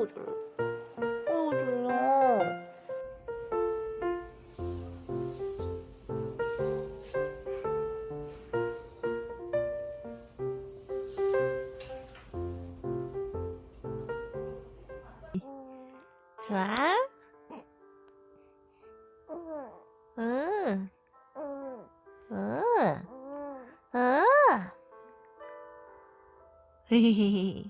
어이구 졸려. 어이구 졸려. 좋아? 응. 응. 응. 괜찮아?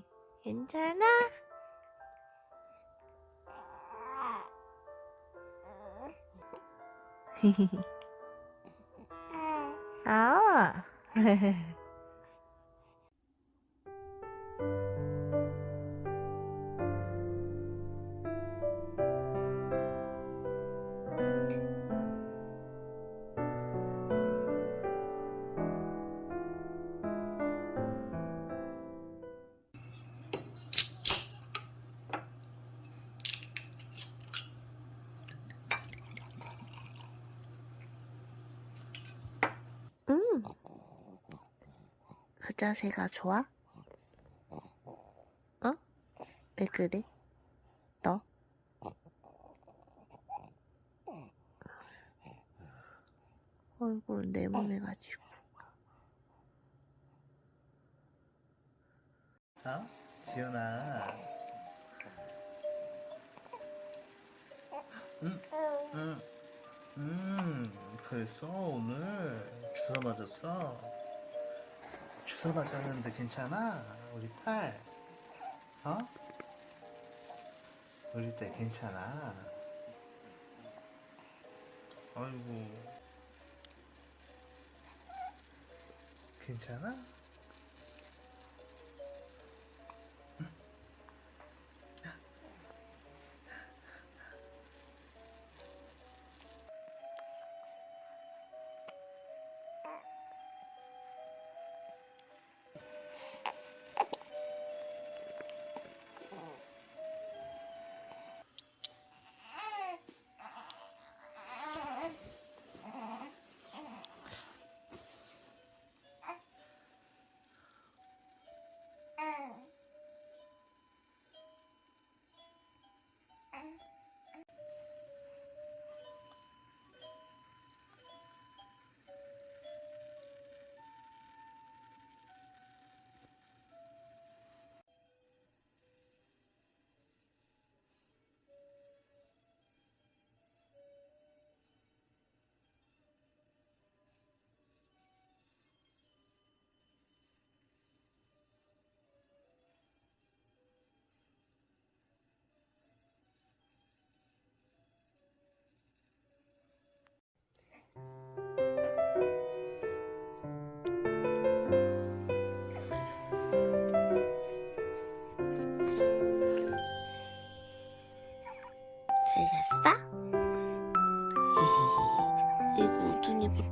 아. 음. 자세가 좋아? 어? 왜 그래? 너? 얼굴 네모내가지고. 어? 지연아. 응, 응, 음, 그랬어, 오늘. 주사 맞았어. 주사 맞았는데 괜찮아? 우리 딸. 어? 우리 딸 괜찮아. 아이고. 괜찮아?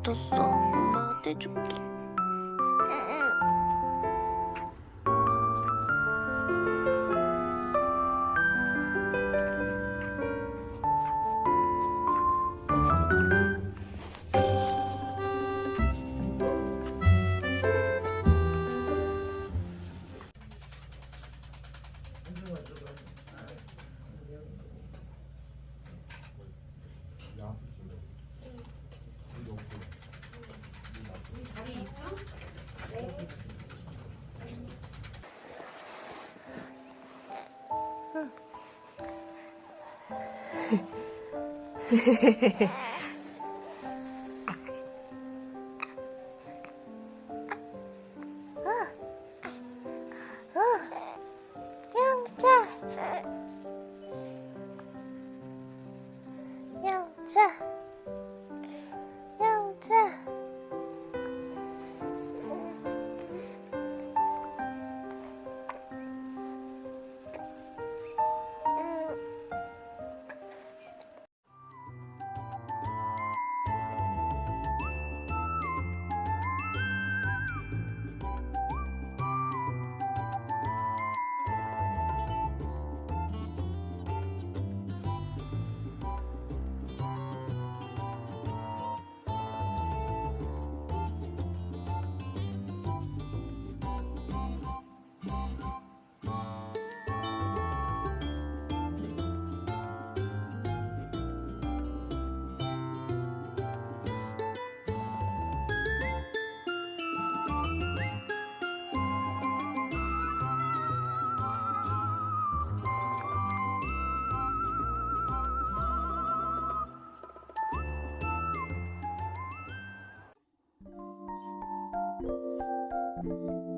붙었어. 엄마가 떼줄게. 영자. 영자. 영자. Música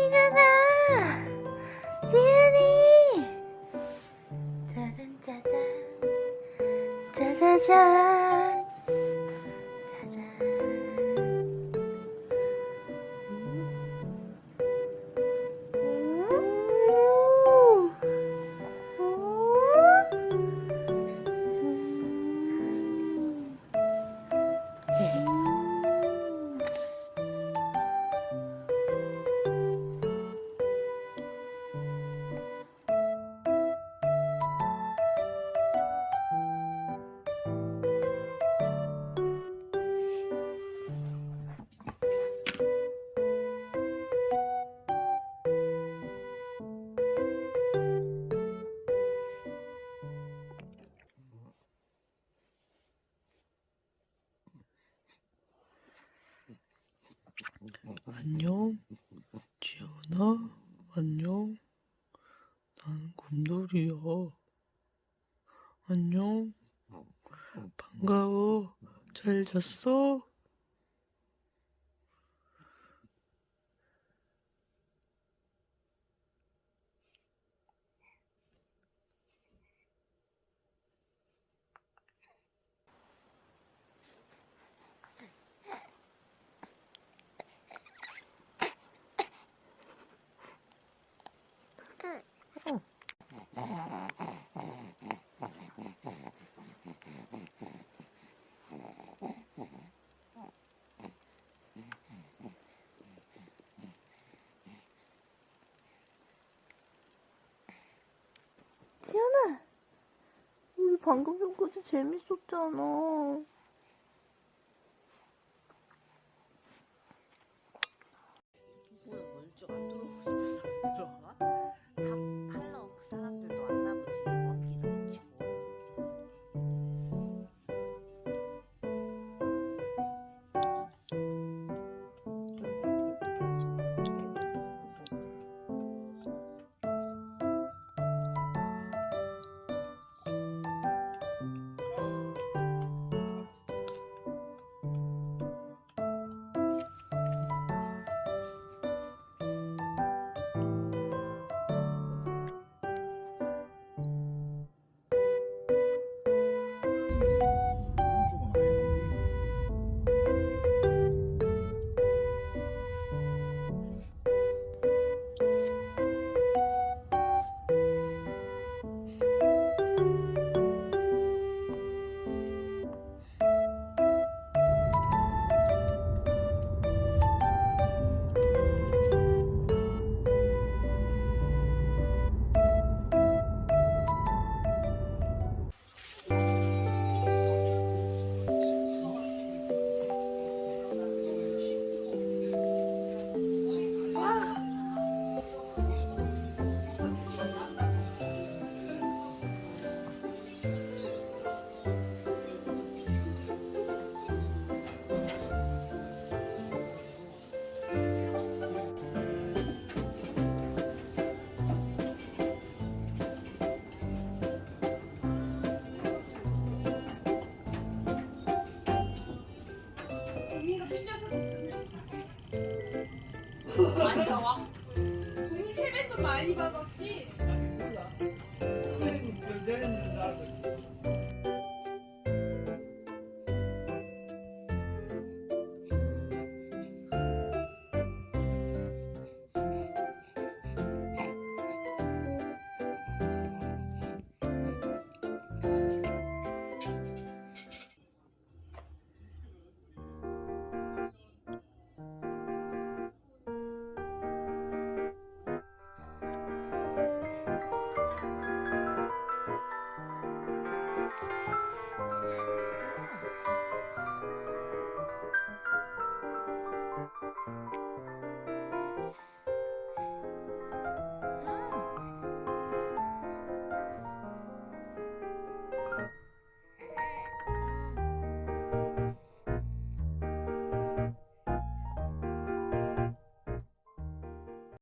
지연이잖아. 지연이. 짜잔 짜잔. 짜자잔. 안녕, 지연아, 안녕. 난 곰돌이야. 안녕. 반가워. 잘 잤어? 지연아, 우리 방금 전까지 재밌었잖아. 맞아. 돈이 세뱃돈 많이 받았